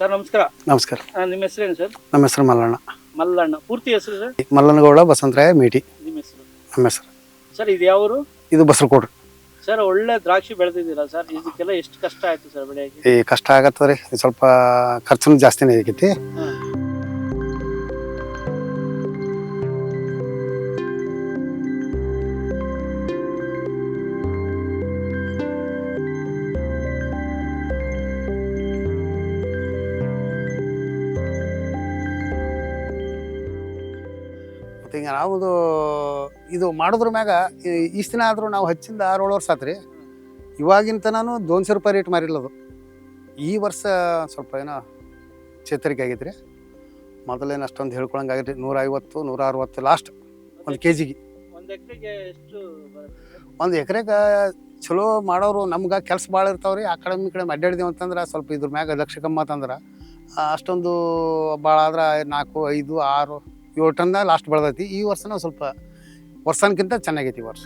Sir ನಮಸ್ಕಾರ. ನಮಸ್ಕಾರ. ನಿಮ್ಮ ಹೆಸರೇನು ಸರ್? ನಮ್ಮ ಹೆಸರು ಮಲ್ಲಣ್ಣ. ಮಲ್ಲಣ್ಣ. ಪೂರ್ತಿ ಹೆಸರು ಸರ್? ಮಲ್ಲನಗೌಡ ಬಸವಂತರಾಯ ಮೇಟಿ. ನಿಮ್ಮ ಹೆಸರು? ನಮ್ಮ ಹೆಸರು. ಸರ್ ಇದು ಯಾವರು? ಇದು ಬಸರಕೋಡ್ರಿ ಸರ್ ಒಳ್ಳೆ ದ್ರಾಕ್ಷಿ ಬೆಳೆದಿದ್ದೀರಾ ಸರ್? ಇದಕ್ಕೆಲ್ಲ ಎಷ್ಟು ಕಷ್ಟ ಆಯ್ತು ಸರ್ ಬೆಳೆಯಕ್ಕೆ? ಈ ಕಷ್ಟ ಆಗತ್ತದ ರೀ ಸ್ವಲ್ಪ ಖರ್ಚು ಜಾಸ್ತಿನೇ ಆಗೈತಿ. ಮತ್ತು ಹಿಂಗೆ ನಾವು ಇದು ಮಾಡೋದ್ರ ಮ್ಯಾಗ ಇಷ್ಟು ದಿನ ಆದರೂ ನಾವು ಹಚ್ಚಿಂದ ಆರು ಏಳು ವರ್ಷ ಆತ್ರಿ. ಇವಾಗಿನ ತನೂ ದೋನ್ಸೆ ರೂಪಾಯಿ ರೇಟ್ ಮಾರಿಲ್ಲದು ಈ ವರ್ಷ ಸ್ವಲ್ಪ ಏನೋ ಚೇತರಿಕೆ ಆಗೈತೆ ರೀ ಮೊದಲೇನು ಅಷ್ಟೊಂದು ಹೇಳ್ಕೊಳಂಗೆ ಆಗೈತೆ ನೂರ ಐವತ್ತು ನೂರ ಅರವತ್ತು ಲಾಸ್ಟ್ ಒಂದು ಕೆ ಜಿಗೆ ಒಂದು ಎಕರೆಗೆ ಎಷ್ಟು ಒಂದು ಎಕರೆಗೆ ಚಲೋ ಮಾಡೋರು ನಮ್ಗೆ ಕೆಲಸ ಭಾಳ ಇರ್ತಾವ್ರಿ. ಆ ಕಡೆ ಈ ಕಡೆ ಅಡ್ಡಾಡಿದೀವಿ ಅಂತಂದ್ರೆ ಸ್ವಲ್ಪ ಇದ್ರ ಮ್ಯಾಗ ಲಕ್ಷ ಕಮ್ಮಿ ಅಂತಂದ್ರೆ ಅಷ್ಟೊಂದು ಭಾಳ ಆದ್ರೆ ನಾಲ್ಕು ಐದು ಆರು ಏಳು ಟನ್ ಲಾಸ್ಟ್ ಬೆಳೆದೈತಿ. ಈ ವರ್ಷನ ಸ್ವಲ್ಪ ವರ್ಷಕ್ಕಿಂತ ಚೆನ್ನಾಗೈತಿ ಈ ವರ್ಷ.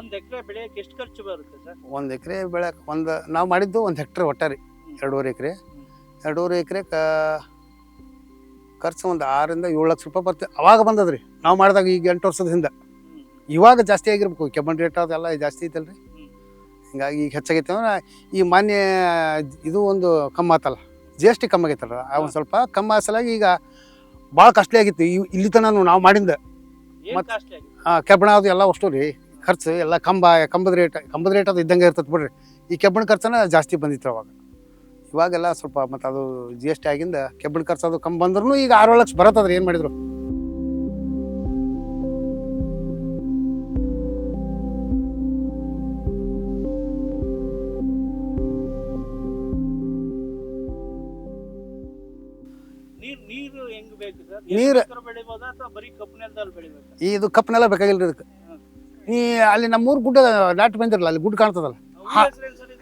ಒಂದು ಎಕರೆ ಬೆಳೆಯಕ್ಕೆ ಎಷ್ಟು ಖರ್ಚು ಬರುತ್ತೆ ಸರ್? ಒಂದು ಎಕರೆ ಬೆಳೆ ಒಂದು ನಾವು ಮಾಡಿದ್ದು ಒಂದು ಹೆಕ್ಟ್ರ್ ಒಟ್ಟಾರಿ ಎರಡೂವರೆ ಎಕರೆ. ಎರಡೂವರೆ ಎಕರೆ ಖರ್ಚು ಒಂದು ಆರರಿಂದ ಏಳು ಲಕ್ಷ ರೂಪಾಯಿ ಬರ್ತೀವಿ ಅವಾಗ ಬಂದದ್ರಿ ನಾವು ಮಾಡಿದಾಗ ಈಗ ಎಂಟು ವರ್ಷದ ಹಿಂದೆ. ಇವಾಗ ಜಾಸ್ತಿ ಆಗಿರ್ಬೇಕು ಕೆಬ್ಬನ್ ರೇಟ್ ಅದೆಲ್ಲ ಜಾಸ್ತಿ ಐತಲ್ರಿ. ಹಿಂಗಾಗಿ ಈಗ ಹೆಚ್ಚಾಗೈತೆ ಅಂದ್ರೆ ಈ ಮಾನ್ಯ ಇದು ಒಂದು ಕಮ್ಮಿ ಆತಲ್ಲ ಜಿ ಎಸ್ ಟಿ ಕಮ್ಮಿ ಆಗೈತಲ್ಲ ಆ ಒಂದು ಸ್ವಲ್ಪ ಕಮ್ಮಿ ಆಸಲಾಗಿ ಈಗ ಭಾಳ ಕಾಸ್ಟ್ಲಿ ಆಗಿತ್ತು. ಈ ಇಲ್ಲಿ ತನಕ ನಾವು ಮಾಡಿಂದ ಮತ್ತೆ ಹಾಂ ಕೆಬ್ಬಣ ಅದು ಎಲ್ಲ ಅಷ್ಟು ರೀ ಖರ್ಚು ಎಲ್ಲ ಕಂಬ ಕಂಬದ ರೇಟ್ ಕಂಬದ ರೇಟ್ ಅದು ಇದ್ದಂಗೆ ಇರ್ತದೆ ಬಿಡ್ರಿ. ಈ ಕೆಬ್ಬಣ ಖರ್ಚನ ಜಾಸ್ತಿ ಬಂದಿತ್ತು ಅವಾಗ. ಇವಾಗೆಲ್ಲ ಸ್ವಲ್ಪ ಮತ್ತು ಅದು ಜಿ ಎಸ್ ಟಿ ಆಗಿಂದ ಕೆಬ್ಬಣ ಖರ್ಚು ಅದು ಕಂಬ ಬಂದ್ರೂ ಈಗ ಆರು ಲಕ್ಷ ಬರತ್ತದ್ರಿ ಏನು ಮಾಡಿದ್ರು. ನೀರು- ಈ ಇದು ಕಪ್ನೆಲ್ಲ ಬೇಕಾಗಿಲ್ಲ ಇದಕ್ಕೆ. ನೀ ಅಲ್ಲಿ ನಮ್ಮೂರು ಗುಡ್ಡ ದಾಟಿ ಬಂದಿರಲ್ಲ ಅಲ್ಲಿ ಗುಡ್ಡ ಕಾಣ್ತದಲ್ಲ.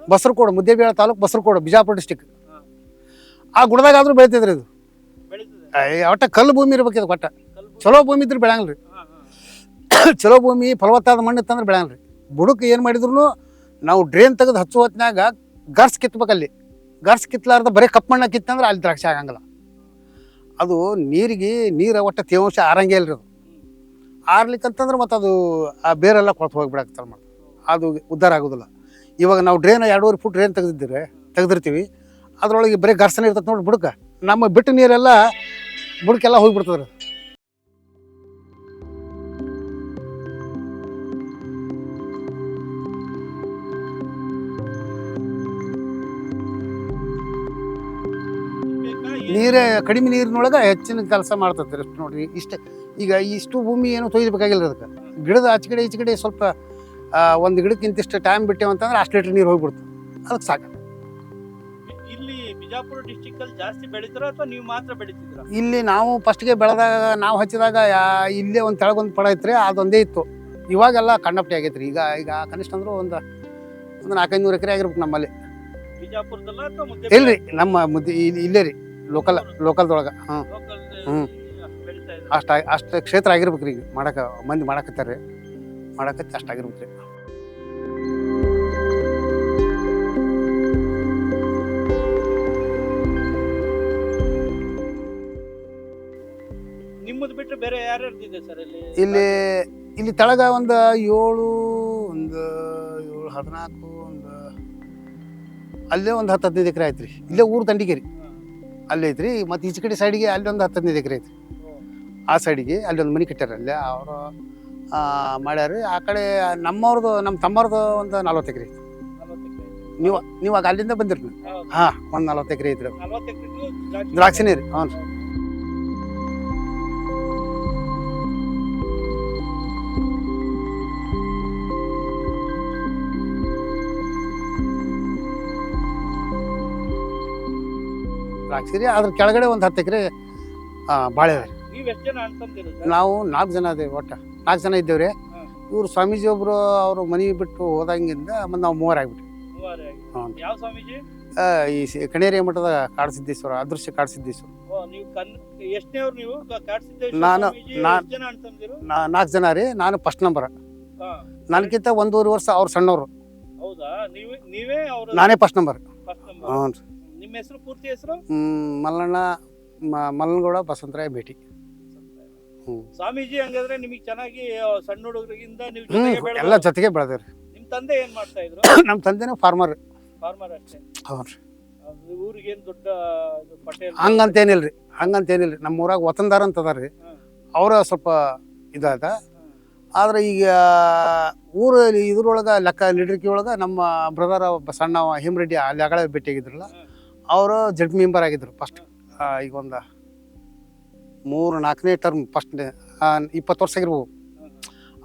ಬಸರಕೋಡ ಮುದ್ದೇಬೇಳ ತಾಲೂಕು ಬಸರಕೋಡು ಬಿಜಾಪುರ ಡಿಸ್ಟಿಕ್ ಆ ಗುಡ್ದಾಗಾದ್ರೂ ಬೆಳಿತಿದ್ರಿ ಇದು. ಒಟ್ಟ ಕಲ್ಲು ಭೂಮಿ ಇರ್ಬೇಕು ಇದು ಒಟ್ಟ. ಚಲೋ ಭೂಮಿ ಇದ್ರೆ ಹಾ. ಚಲೋ ಭೂಮಿ ಫಲವತ್ತಾದ ಮಣ್ಣು ಇತ್ತಂದ್ರೆ ರೀ ಬುಡಕ್ಕೆ ಏನು ಮಾಡಿದ್ರು ನಾವು ಡ್ರೈನ್ ತೆಗೆದು ಹಚ್ಚುವ ಹೊತ್ತಿನಾಗ ಗರ್ಸ್ ಕಿತ್ಬೇಕಲ್ಲಿ ಗರ್ಸ್ ಕಿತ್ಲಾರ್ದ ಬರೀ ಕಪ್ಪು ಮಣ್ಣ ಕಿತ್ತಂದ್ರೆ ಅಲ್ಲಿ ದ್ರಾಕ್ಷಿ ಆಗಂಗಿಲ್ಲ. ಅದು ನೀರಿಗೆ ನೀರು ಒಟ್ಟು ತೇವಾಂಶ ಆರಂಗೇ ಇಲ್ರಿ ಅದು. ಆರ್ಲಿಕ್ಕಂತಂದ್ರೆ ಮತ್ತು ಅದು ಆ ಬೇರೆಲ್ಲ ಕೊಳ್ತು ಹೋಗಿಬಿಡಾಕ್ತಾರೆ ಮಾಡಿ ಅದು ಉದ್ಧಾರ ಆಗೋದಿಲ್ಲ. ಇವಾಗ ನಾವು ಡ್ರೈನ್ ಎರಡೂವರೆ ಫುಟ್ ಡ್ರೈನ್ ತೆಗೆದಿದ್ದೀರಿ, ತೆಗೆದಿರ್ತೀವಿ. ಅದರೊಳಗೆ ಬರೀ ಘರ್ಷಣೆ ಇರ್ತದೆ ನೋಡಿ ಬುಡಕ ನಮ್ಮ ಬಿಟ್ಟು ನೀರೆಲ್ಲ ಬುಡಕ್ಕೆಲ್ಲ ಹೋಗಿಬಿಡ್ತದೆ ನೀರೇ ಕಡಿಮೆ ನೀರಿನೊಳಗೆ ಹೆಚ್ಚಿನ ಕೆಲಸ ಮಾಡ್ತದೆ ಅಷ್ಟು ನೋಡ್ರಿ. ಇಷ್ಟೇ ಈಗ ಇಷ್ಟು ಭೂಮಿ ಏನು ತೊಯ್ದಬೇಕಾಗಿಲ್ಲ ಅದಕ್ಕೆ. ಗಿಡದ ಆಚೆ ಕಡೆ ಈಚೆ ಕಡೆ ಸ್ವಲ್ಪ ಒಂದು ಗಿಡಕ್ಕೆ ಇಂತಿಷ್ಟು ಟೈಮ್ ಬಿಟ್ಟೇವು ಅಂತಂದ್ರೆ ಅಷ್ಟು ಲೀಟ್ರ್ ನೀರು ಹೋಗ್ಬಿಡ್ತು. ಅದಕ್ಕೆ ಸಾಕು. ಇಲ್ಲಿ ಬಿಜಾಪುರ ಜಾಸ್ತಿ ಬೆಳಿತಾರ ಅಥವಾ ನೀವು ಮಾತ್ರ ಬೆಳಿತಿದ್ರ ಇಲ್ಲಿ ನಾವು ಫಸ್ಟ್ಗೆ ಬೆಳೆದಾಗ ನಾವು ಹಚ್ಚಿದಾಗ ಇಲ್ಲೇ ಒಂದು ತೆಳಗೊಂದು ಪಡ ಐತ್ರಿ ಅದೊಂದೇ ಇತ್ತು. ಇವಾಗೆಲ್ಲ ಕಣ್ಣಪ್ಪಟಿ ಆಗೈತೆ ರೀ. ಈಗ ಈಗ ಕನಿಷ್ಠ ಅಂದ್ರೆ ಒಂದು ಒಂದು ನಾಲ್ಕೈದು ನೂರು ಎಕರೆ ಆಗಿರ್ಬೇಕು ನಮ್ಮಲ್ಲಿ. ಬಿಜಾಪುರದಲ್ಲ ಇಲ್ರಿ ನಮ್ಮ ಮುದ್ದೆ ಇಲ್ಲೇ ರೀ. ಲೋಕಲ್ ಲೋಕಲ್ದೊಳಗೆ ಹಾಂ ಲೋಕಲ್ ಅಷ್ಟು ಅಷ್ಟ ಅಷ್ಟು ಕ್ಷೇತ್ರ ಆಗಿರ್ಬೇಕು ರೀ ಈಗ. ಮಾಡಕ್ಕೆ ಮಂದಿ ಮಾಡಕತ್ತಾರೆ ಮಾಡಕತ್ತಿ ಅಷ್ಟು ಆಗಿರ್ಬೇಕು ರೀ ನಿಮ್ಮದು ಬಿಟ್ಟರೆ ಬೇರೆ ಯಾರ್ಯಾರ್ದಿದೆ ಸರ್ ಇಲ್ಲಿ ಇಲ್ಲಿ ಇಲ್ಲಿ ತೆಳಗ ಒಂದು ಏಳು ಒಂದು ಏಳು ಹದಿನಾಲ್ಕು ಒಂದು ಅಲ್ಲೇ ಒಂದು ಹತ್ತು ಹದಿನೈದು ಎಕರೆ ಆಯ್ತು ರೀ ಇಲ್ಲೇ ಊರು ದಂಡಿಗೆ ರೀ ಅಲ್ಲೇ ಐತ್ರಿ ಮತ್ತು ಈಚೆ ಕಡೆ ಸೈಡಿಗೆ ಅಲ್ಲಿ ಒಂದು ಹತ್ತು ಹದಿನೈದು ಎಕರೆ ಐತ್ರಿ. ಆ ಸೈಡಿಗೆ ಅಲ್ಲಿ ಒಂದು ಮನೆ ಕಟ್ಟಾರ ಅಲ್ಲೇ ಅವರು ಮಾಡ್ಯಾರ ಆ ಕಡೆ ನಮ್ಮವ್ರದ್ದು ನಮ್ಮ ತಮ್ಮವ್ರದ್ದು ಒಂದು ನಲ್ವತ್ತು ಎಕರೆ ಐತಿ ನೀವು ನೀವು ಆಗ ಅಲ್ಲಿಂದ ಬಂದಿರಿ. ಹಾಂ ಒಂದು ನಲ್ವತ್ತು ಎಕರೆ ಐತ್ರಿ ದ್ರಾಕ್ಷಿನೇ ರೀ ಹ್ಞೂ ರೀ. ದ್ರಾಕ್ಷಿ ರೀ ಅದ್ರ ಕೆಳಗಡೆ ಒಂದು ಹತ್ತು ಎಕರೆ ಬಾಳೆ ಎಷ್ಟು ಜನ ಸರ್? ನಾವು ನಾಲ್ಕು ಜನ ಅದೇವಿ ಒಟ್ಟು. ನಾಲ್ಕು ಜನ ಇದ್ದೇವ್ರಿ. ರೀ ಇವ್ರು ಸ್ವಾಮೀಜಿ ಒಬ್ರು ಅವರು ಮನೆ ಬಿಟ್ಟು ಹೋದಂಗಿಂದ ಮತ್ತು ನಾವು ಮೂವರು ಆಗ್ಬಿಟ್ವಿ. ಮೂವಾರೇ ಆಗಿದೆ. ಹ್ಞೂ ಯಾವ ಸ್ವಾಮೀಜಿ? ಆ, ಈ ಸಿ- ಕಣೇರಿ ಮಠದ ಕಾಡಸಿದ್ದೇಶ್ವರ ಅದೃಶ್ಯ ಕಾಡಸಿದ್ದೇಶ್ವರ. ಓ ನೀವು ಕನ್ ನೀವು? ನಾನು- ಜನ ನಾ ನಾಲ್ಕು ಜನ ರೀ. ನಾನು ಫಸ್ಟ್ ನಂಬರ್ ಹಾ. ನನಗಿಂತ ಒಂದೂವರೆ ವರ್ಷ ಅವ್ರು ಸಣ್ಣವರು. ಹೌದಾ? ನೀವೇ ನೀವೇ ಅವ್ರ ನಾನೇ ಫಸ್ಟ್ ನಂಬರ್ ಫಸ್ಟ್ ನಂಬರ್ ಹ್ಞೂ ರೀ. ನಿಮ್ಮ ಹೆಸರು ಪೂರ್ತಿ ಹೆಸರು? ಮಲ್ಲಣ್ಣ ಮ- ಮಲ್ಲನಗೌಡ ಬಸವಂತರಾಯ ಭೇಟಿ. ಹ್ಞೂ ಸ್ವಾಮೀಜಿ ಹಂಗಾದ್ರೆ ನಿಮಗೆ ಚೆನ್ನಾಗಿ ಆ, ಸಣ್ಣ ಹುಡುಗರಿಗಿಂದ ನೀವು ಜೊತೆಗೆ. ಎಲ್ಲ ಜೊತೆಗೆ ಬೆಳೆದೇವ್ರಿ. ನಿಮ್ ತಂದೆ ಏನ್ ಮಾಡ್ತಾ ಇದ್ರು? ನಮ್ಮ ತಂದೆನೇ ಫಾರ್ಮರ್ ಫಾರ್ಮರ್ ಅಷ್ಟೇ. ಹ್ಞೂ ರೀ ಅದು ಊರಿಗೆ ಏನ್ ದೊಡ್ಡ ಇದು ಪಟೇಲ್? ಹಂಗಂತೇನಿಲ್ಲ ರೀ ಹಂಗಂತೇನಿಲ್ಲ ನಮ್ಮ ಊರಾಗ ವತಂದಾರ ಅಂತ ಅದಾರ ರೀ ಹ್ಮ್. ಅವರ ಸ್ವಲ್ಪ ಇದಾದ. ಆದ್ರೆ ಈಗ ಊರಲ್ಲಿ ಇದ್ರೊಳಗೆ ಲೆಕ್ಕ ಲೀಡ್ರಿಕಿ ಒಳಗೆ ನಮ್ಮ ಬ್ರದರ್ ಸಣ್ಣ ಹೇಮರೆಡ್ಡಿ ಅಲ್ಲಿ ಅಗಳ ಭೇಟಿಯಾಗಿದ್ರಲ್ಲ ಹ್ಮ್. ಅವರು ಜಡ್ ಮೆಂಬರ್ ಆಗಿದ್ರು ಫಸ್ಟ್ ಈಗ ಒಂದು ಮೂರು ನಾಲ್ಕನೇ ಟರ್ಮ್ ಫಸ್ಟ್ ಇಪ್ಪತ್ತು ವರ್ಷ ಆಗಿರ್ಬೋದು.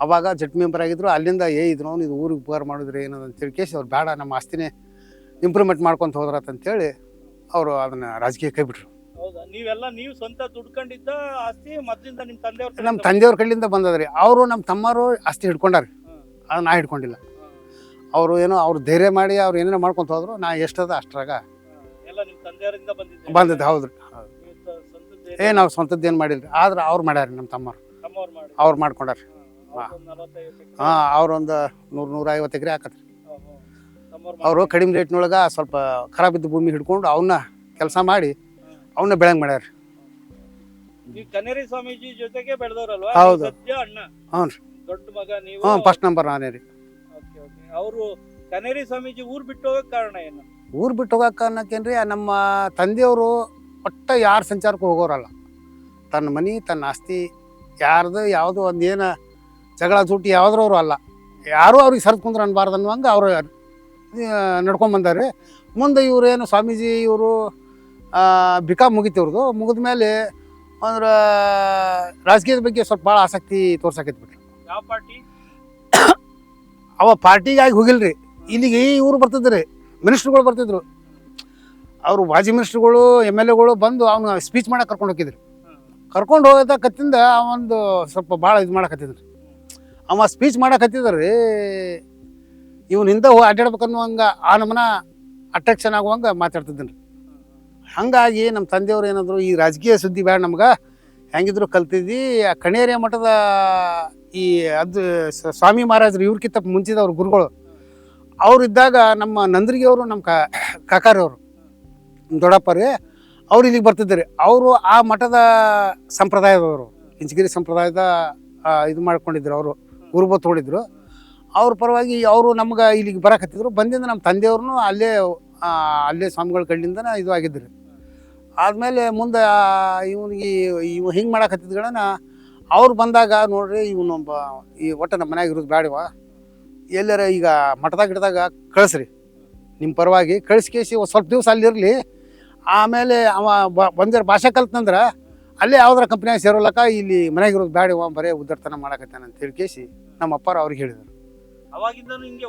ಅವಾಗ ಜಡ್ ಮೆಂಬರ್ ಆಗಿದ್ರು ಅಲ್ಲಿಂದ ಏ ಇದ್ರು ಇದು ಊರಿಗೆ ಉಪಕಾರ ಮಾಡಿದ್ರೆ ಏನದು? ಅಂತೇಳಿ ಕೇಸಿ ಅವ್ರು ಬೇಡ ನಮ್ಮ ಆಸ್ತಿನೇ ಇಂಪ್ರೂವ್ಮೆಂಟ್ ಮಾಡ್ಕೊಂತ ಹೋದ್ರತ್ ಅಂತೇಳಿ ಅವರು ಅದನ್ನ ರಾಜಕೀಯ ಕೈ ಬಿಟ್ರು. ನೀವೆಲ್ಲ ನೀವು ಸ್ವಂತ ದುಡ್ಕೊಂಡಿದ್ದ ಆಸ್ತಿ ಮತ್ತಿಂದ ನಿಮ್ಮ ತಂದೆಯವ್ರ ನಮ್ಮ ತಂದೆಯವ್ರ ಕಡೆಯಿಂದ ಬಂದದ್ರಿ. ಅವರು ನಮ್ಮ ತಮ್ಮರು ಆಸ್ತಿ ಹಿಡ್ಕೊಂಡಾರಿ. ಅದು ನಾ ಹಿಡ್ಕೊಂಡಿಲ್ಲ. ಅವರು ಏನೋ ಅವ್ರು ಧೈರ್ಯ ಮಾಡಿ ಅವ್ರು ಏನೇನೋ ಮಾಡ್ಕೊತ ಹೋದ್ರು ನಾ ಎಷ್ಟದ ಅಷ್ಟ್ರಾಗ ತಂದೆಯವರಿಂದ ಬಂದಿದ್ದೆ ಬಂದಿದ್ದೆ ಹೌದ್ರಿ ಏ ನಾವು ಸ್ವಂತದ್ದು ಏನು ರೀ ಆದ್ರೆ ಅವ್ರು ಮಾಡ್ಯಾರ ನಮ್ಮ ತಮ್ಮರು ತಮ್ಮವ್ರು ಮಾಡಿ ಅವ್ರು ಮಾಡ್ಕೊಂಡಾರ ಹಾ, ಅವ್ರೊಂದು ನೂರು ನೂರ ಐವತ್ತು ಎಕರೆ ಹಾಕತ್ರಿ. ಅವರು ಕಡಿಮೆ ರೇಟ್ನೊಳಗೆ ಸ್ವಲ್ಪ ಖರಾಬ್ ಇದ್ದ ಭೂಮಿ ಹಿಡ್ಕೊಂಡು ಅವನ್ನ ಕೆಲಸ ಮಾಡಿ ಅವನ್ನ ಬೆಳಂಗ್ ಮಾಡ್ಯಾರ ಈ ಕನೇರಿ ಸ್ವಾಮೀಜಿ ಜೊತೆಗೆ ಬೆಳೆದವ್ರಲ್ವಾ? ಹೌದು. ನೀವು ಸದ್ಯ ಅಣ್ಣ. ಹ್ಞೂ ರೀ ದೊಡ್ಡ ಮಗ ನೀವು. ಹ್ಞೂ ಫಸ್ಟ್ ನಂಬರ್ ನಾನೇ ರೀ ಓಕೆ ಓಕೆ. ಅವರು ಕನೇರಿ ಸ್ವಾಮೀಜಿ ಊರ್ ಬಿಟ್ಟು ಹೋಗಕ್ಕೆ ಕಾರಣ ಏನು? ಊರು ಬಿಟ್ಟು ಹೋಗಕ್ಕೆ ಅನ್ನೋಕೇನ್ರಿ ನಮ್ಮ ತಂದೆಯವರು ಒಟ್ಟ ಯಾರು ಸಂಚಾರಕ್ಕೆ ಹೋಗೋರಲ್ಲ. ತನ್ನ ಮನೆ ತನ್ನ ಆಸ್ತಿ ಯಾರ್ದು ಯಾವುದೋ ಒಂದು ಏನು ಜಗಳ ಜೂಟಿ ಅವರು ಅಲ್ಲ. ಯಾರೂ ಅವ್ರಿಗೆ ಸರಿದು ಕುಂದ್ರೆ ಅನ್ಬಾರ್ದು ಅನ್ನುವಂಗೆ ಅವರು ನಡ್ಕೊಂಬಂದಾರೆ ಮುಂದೆ ಇವರೇನು ಏನು ಸ್ವಾಮೀಜಿ ಇವರು ಬಿಕಾ ಮುಗಿತಿವ್ರದು ಮುಗಿದ ಮೇಲೆ ಅಂದ್ರೆ ರಾಜಕೀಯದ ಬಗ್ಗೆ ಸ್ವಲ್ಪ ಭಾಳ ಆಸಕ್ತಿ ತೋರ್ಸಕೈತಿ ಬಿಟ್ರಿ ಯಾವ ಪಾರ್ಟಿ? ಅವ ಪಾರ್ಟಿಗಾಗಿ ಹೋಗಿಲ್ರಿ. ಇಲ್ಲಿಗೆ ಇವರು ಬರ್ತಿದ್ರಿ. ಮಿನಿಸ್ಟ್ರುಗಳು ಬರ್ತಿದ್ರು. ಅವರು ಮಾಜಿ ಮಿನಿಸ್ಟ್ರುಗಳು, ಎಂ ಎಲ್ ಎಗಳು ಬಂದು ಅವ್ನ ಸ್ಪೀಚ್ ಮಾಡಕ್ಕೆ ಕರ್ಕೊಂಡು ಹೋಗಿದ್ರು. ಕರ್ಕೊಂಡು ಹೋಗತಕ್ಕತ್ತಿಂದ ಅವೊಂದು ಸ್ವಲ್ಪ ಭಾಳ ಇದು ಮಾಡಕತ್ತಿದ್ರು ಅವ ಸ್ಪೀಚ್ ಮಾಡಕತ್ತಿದ್ರಿ ಇವನಿಂದ ಹೋಗಿ ಅಡ್ಡಾಡ್ಬೇಕನ್ನುವಂಗ ಆ ನಮನ ಅಟ್ರಾಕ್ಷನ್ ಆಗುವಂಗ ಮಾತಾಡ್ತಿದ್ದೀನಿ ಹಂಗಾಗಿ ನಮ್ಮ ತಂದೆಯವ್ರು ಏನಂದ್ರು ಈ ರಾಜಕೀಯ ಸುದ್ದಿ ಬೇಡ ನಮ್ಗೆ, ಹೆಂಗಿದ್ರು ಕಲ್ತಿದ್ವಿ ಆ ಕಣೇರಿಯ ಮಠದ ಈ ಅದು ಸ್ವಾಮಿ ಮಹಾರಾಜರು ಇವ್ರಕ್ಕಿಂತ ಮುಂಚಿದವ್ರು ಗುರುಗಳು ಅವ್ರು ಇದ್ದಾಗ ನಮ್ಮ ನಂದ್ರಿಗೆ ಅವರು, ನಮ್ಮ ಕಾಕಾರವರು ದೊಡ್ಡಪ್ಪ ರೀ, ಅವ್ರು ಇಲ್ಲಿಗೆ ಬರ್ತಿದ್ದಾರೆ. ಅವರು ಆ ಮಠದ ಸಂಪ್ರದಾಯದವರು ಇಂಚಗಿರಿ ಸಂಪ್ರದಾಯದ ಇದು ಮಾಡ್ಕೊಂಡಿದ್ರು ಅವರು, ಗುರುಬ ತಗೊಂಡಿದ್ರು ಅವ್ರ ಪರವಾಗಿ ಅವರು ನಮ್ಗೆ ಇಲ್ಲಿಗೆ ಬರಕತ್ತಿದ್ರು. ಬಂದಿಂದ ನಮ್ಮ ತಂದೆಯವ್ರನ್ನೂ ಅಲ್ಲೇ ಅಲ್ಲೇ ಸ್ವಾಮಿಗಳ ಕಣ್ಣಿಂದ ಇದು ಆಗಿದ್ರು. ಆದಮೇಲೆ ಮುಂದೆ ಇವನಿಗೆ ಇವ್ ಹಿಂಗೆ ಮಾಡಕತ್ತಿದ್ಗಳನ್ನ, ಅವ್ರು ಬಂದಾಗ ನೋಡ್ರಿ, ಇವನೊಬ್ಬ ಈ ಒಟ್ಟು ನಮ್ಮ ಮನ್ಯಾಗ ಇರೋದು ಬೇಡವ ಎಲ್ಲಾರ ಈಗ ಮಠದಾಗ ಗಿಡದಾಗ ಕಳಿಸ್ರಿ. ನಿಮ್ಮ ಪರವಾಗಿ ಕಳಿಸ್ಕೇಸಿ ಒಂದು ಸ್ವಲ್ಪ ದಿವಸ ಅಲ್ಲಿರಲಿ. ಆಮೇಲೆ ಅವ ಬ- ಬಂದಿರೋ ಭಾಷೆ ಕಲ್ತಂದ್ರೆ ಅಲ್ಲೇ ಯಾವ್ದಾರ ಕಂಪ್ನಿಯಾಗ ಸೇರೋಲಕ್ಕ ಇಲ್ಲಿ ಮನ್ಯಾಗ ಇರೋದು ಬೇಡವ ಬರೇ ಉದ್ದಡ್ತನ ಮಾಡಕತ್ತಾನ ಅಂತ ಹೇಳಿ ಕೇಸಿ ನಮ್ಮ ಅಪ್ಪಾರ ಅವ್ರಿಗೆ ಹೇಳಿದ್ರು.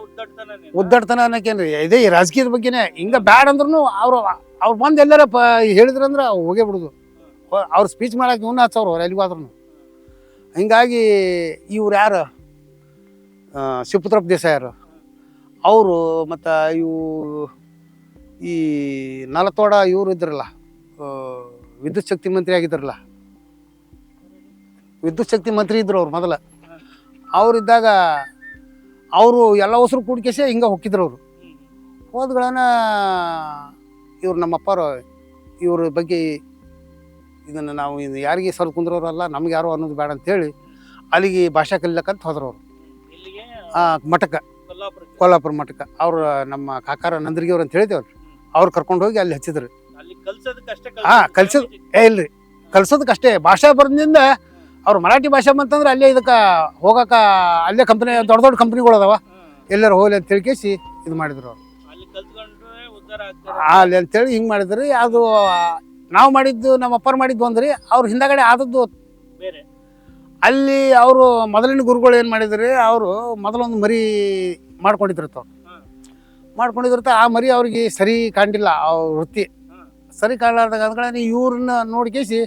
ಉದ್ದಾಡ್ತಾನೆ ನೀನು? ಉದ್ದಡ್ತನ ಅನ್ನಕೇನ್ರಿ? ಇದೇ ಈ ರಾಜಕೀಯದ ಬಗ್ಗೆನೇ. ಹಿಂಗ ಬ್ಯಾಡ ಅಂದ್ರೂ ಅವ್ರು ಅವ್ರು ಬಂದು ಎಲ್ಲರ ಪ ಹೇಳಿದ್ರಂದ್ರೆ ಹೋಗೇ ಬಿಡುದು. ಅವ್ರು ಸ್ಪೀಚ್ ಮಾಡಕ್ಕೆ ಇವನ್ನ ಹಚ್ಚವ್ರು ಅವ್ರು ಎಲ್ಲಿಗಾದ್ರು ಹಿಂಗಾಗಿ ಇವ್ರು ಯಾರು ಶಿವಪುತ್ರಪ್ಪ ದೇಸಾಯರು. ಅವರು ಮತ್ತು ಇವು ಈ ನಲತೋಡ ಇವರು ಇದ್ರಲ್ಲ ವಿದ್ಯುತ್ ಶಕ್ತಿ ಮಂತ್ರಿ ಆಗಿದ್ರಲ್ಲ. ವಿದ್ಯುತ್ ಶಕ್ತಿ ಮಂತ್ರಿ ಇದ್ರು ಅವ್ರು ಮೊದಲ. ಅವರಿದ್ದಾಗ ಅವರು ಎಲ್ಲ ಹೊಸರು ಕೂಡ್ಕೇಸಿ ಹಿಂಗೆ ಹೊಕ್ಕಿದ್ರು ಅವರು. ಹೋದ್ಗಳನ್ನ ಇವ್ರು ನಮ್ಮಪ್ಪರು, ಇವ್ರ ಬಗ್ಗೆ ಇದನ್ನು ನಾವು ಇದು ಯಾರಿಗೆ ಸರ್ ಕುಂದ್ರೋರಲ್ಲ, ನಮ್ಗೆ ಯಾರು ಅನ್ನೋದು ಬೇಡ ಅಂತೇಳಿ ಅಲ್ಲಿಗೆ ಭಾಷಾ ಕಲಿಲಕ್ಕಂತ ಹೋದ್ರವ್ರು ಮಠಕ್ಕೆ ಕೋಲಾಪುರ ಮಠಕ್ಕೆ. ಅವ್ರು ನಮ್ಮ ಕಾಕಾರ ನಂದ್ರಿಗೆ ಅವ್ರು ಅಂತ ಹೇಳಿದೇವ್ರಿ ಅವ್ರು ಕರ್ಕೊಂಡು ಹೋಗಿ ಅಲ್ಲಿ ಹಚ್ಚಿದ್ರು. ಹಾ, ಕಲ್ಸದ್ ಏ ಇಲ್ರಿ. ಕಲ್ಸೋದಕ್ಕೆ ಅಷ್ಟೇ. ಭಾಷೆ ಬರೋದ್ರಿಂದ ಅವ್ರು ಮರಾಠಿ ಭಾಷೆ ಬಂತಂದ್ರೆ ಅಲ್ಲೇ ಇದಕ್ಕೆ ಹೋಗಕ್ಕೆ ಅಲ್ಲೇ ಕಂಪ್ನಿ ದೊಡ್ಡ ದೊಡ್ಡ ಕಂಪ್ನಿಗಳು ಅದಾವ. ಎಲ್ಲರೂ ಹೋಗ್ಲಿ ಅಂತ ತಿಳ್ಕೇಸಿ ಇದು ಮಾಡಿದ್ರು ಅವ್ರು. ಅಲ್ಲಿ ಅಂತೇಳಿ ಹಿಂಗೆ ಮಾಡಿದ್ರಿ ಅದು ನಾವು ಮಾಡಿದ್ದು ನಮ್ಮ ಅಪ್ಪರು ಮಾಡಿದ್ದು ಅಂದ್ರಿ ಅವ್ರ ಹಿಂದಗಡೆ ಆದದ್ದು ಬೇರೆ. ಅಲ್ಲಿ ಅವರು ಮೊದಲಿನ ಗುರುಗಳು ಏನು ಮಾಡಿದ್ರಿ, ಅವರು ಮೊದಲೊಂದು ಮರಿ ಮಾಡ್ಕೊಂಡಿದ್ದಿರ್ತಾವೆ ಮಾಡ್ಕೊಂಡಿದ್ದಿರ್ತ ಆ ಮರಿ ಅವ್ರಿಗೆ ಸರಿ ಕಾಣಿಲ್ಲ ಅವ್ರ ವೃತ್ತಿ. ಸರಿ ಕಾಣಲಾರ್ದಾಗ ನೀ ಇವ್ರನ್ನ ನೋಡ್ಕೇಸಿ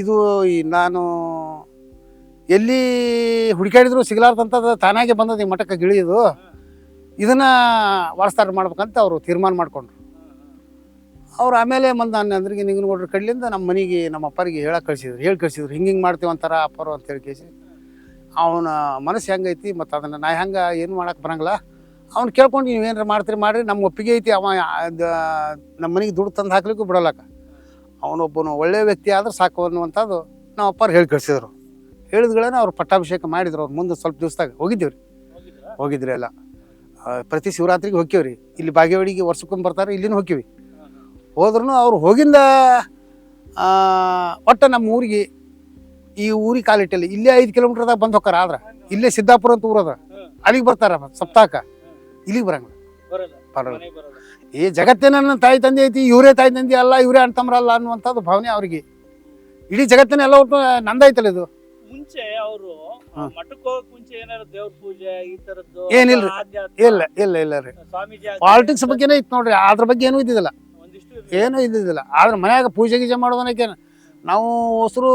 ಇದು ಈ ನಾನು ಎಲ್ಲಿ ಹುಡುಕಾಡಿದ್ರು ಸಿಗಲಾರ್ದಂಥದ್ದು ತಾನಾಗೆ ಬಂದದ ಈ ಮಠಕ್ಕೆ ಗಿಳಿಯೋದು ಇದನ್ನ ವಾರಸ್ತಾರ ಮಾಡ್ಬೇಕಂತ ಅವರು ತೀರ್ಮಾನ ಮಾಡ್ಕೊಂಡ್ರು. ಅವ್ರು ಆಮೇಲೆ ನಾನು ಅಂದ್ರಿಗೆ ನಿಂಗೆ ನೋಡ್ರಿ ಕಡ್ಲಿಂದ ನಮ್ಮ ಮನೆಗೆ ನಮ್ಮ ಅಪ್ಪರಿಗೆ ಹೇಳಕ್ಕೆ ಕಳ್ಸಿದ್ರು, ಹೇಳಿ ಕಳ್ಸಿದ್ರು, ಹಿಂಗೆ ಹಿಂಗೆ ಮಾಡ್ತೀವಿ ಅಂತಾರ ಅಪ್ಪರು ಅಂತ ಹೇಳಿ ಕೇಸಿ ಅವನ ಮನಸ್ಸು ಹೆಂಗೈತಿ ಮತ್ತು ಅದನ್ನು ನಾ ಹೆಂಗೆ ಏನು ಮಾಡಕ್ಕೆ ಬರಂಗಿಲ್ಲ. ಅವ್ನು ಕೇಳ್ಕೊಂಡು ನೀವು ಏನಾರ ಮಾಡ್ತೀರಿ ಮಾಡಿರಿ ನಮ್ಮ ಒಪ್ಪಿಗೆ ಐತಿ, ಅವ ನಮ್ಮ ಮನೆಗೆ ದುಡ್ಡು ತಂದು ಹಾಕ್ಲಿಕ್ಕೂ ಬಿಡೋಲ್ಲಕ್ಕ. ಅವನೊಬ್ಬನು ಒಳ್ಳೆಯ ವ್ಯಕ್ತಿ ಆದ್ರೆ ಸಾಕು ಅನ್ನುವಂಥದ್ದು ನಮ್ಮ ಅಪ್ಪಾರು ಹೇಳಿ ಕಳಿಸಿದ್ರು. ಹೇಳಿದ್ಗಳನ್ನ ಅವ್ರು ಪಟ್ಟಾಭಿಷೇಕ ಮಾಡಿದ್ರು, ಅವ್ರು ಮುಂದೆ ಸ್ವಲ್ಪ ದಿವಸದಾಗ ಹೋಗಿದ್ದೀವಿ ರೀ ಹೋಗಿದ್ರಿ ಎಲ್ಲ ಪ್ರತಿ ಶಿವರಾತ್ರಿಗೆ ಹೋಗ್ತೀವ್ರಿ ಇಲ್ಲಿ ಬಾಗೇವಾಡಿಗೆ ವರ್ಷಕ್ಕೊಂದು ಬರ್ತಾರೆ, ಇಲ್ಲಿನೂ ಹೋಗ್ತೀವಿ. ಹೋದ್ರೂ ಅವ್ರು ಹೋಗಿಂದ ಆ, ಒಟ್ಟು ನಮ್ಮ ಊರಿಗೆ ಈ ಊರಿಗೆ ಕಾಲಿಟ್ಟಿಲ್ಲ ಇಲ್ಲೇ ಐದು ಕಿಲೋಮೀಟರ್ದಾಗ ಬಂದು ಹೋಗಾರ ಆದ್ರೆ. ಇಲ್ಲೇ ಸಿದ್ದಾಪುರ ಅಂತ ಊರದ. ಅಲ್ಲಿಗೆ ಬರ್ತಾರ ಸಪ್ತಾಕ. ಇಲ್ಲಿಗೆ ಬರಂಗಿಲ್ಲ. ಬರಲ್ಲ. ಈ ಜಗತ್ತಿನ ನನ್ನ ತಾಯಿ ತಂದೆ ಐತಿ ಇವರೇ ತಾಯಿ ತಂದೆ ಅಲ್ಲ ಇವರೇ ಅಣ್ತಂಬ್ರಲ್ಲ ಅನ್ನುವಂಥದ್ದು ಭಾವನೆ ಅವ್ರಿಗೆ. ಇಡೀ ಜಗತ್ತಿನ ಎಲ್ಲ ಒಟ್ಟು ನಂದೈತಲ್ಲ ಇದು. ಮುಂಚೆ ಅವರು ಏನಿಲ್ರಿ. ಇಲ್ಲ ಇಲ್ಲ ಇಲ್ಲ ರೀ. ಪಾಲಿಟಿಕ್ಸ್ ಬಗ್ಗೆನೇ ಇತ್ತು ನೋಡ್ರಿ ಅದ್ರ ಬಗ್ಗೆ ಏನೂ ಇದ್ದಿದ್ದಿಲ್ಲ. ಏನೂ ಇದ್ದಿದ್ದಿಲ್ಲ. ಆದ್ರೆ ಮನ್ಯಾಗ ಪೂಜೆ ಗೀಜೆ ಮಾಡೋದನ್ನಕ್ಕೇನು ನಾವು ಹೊಸರು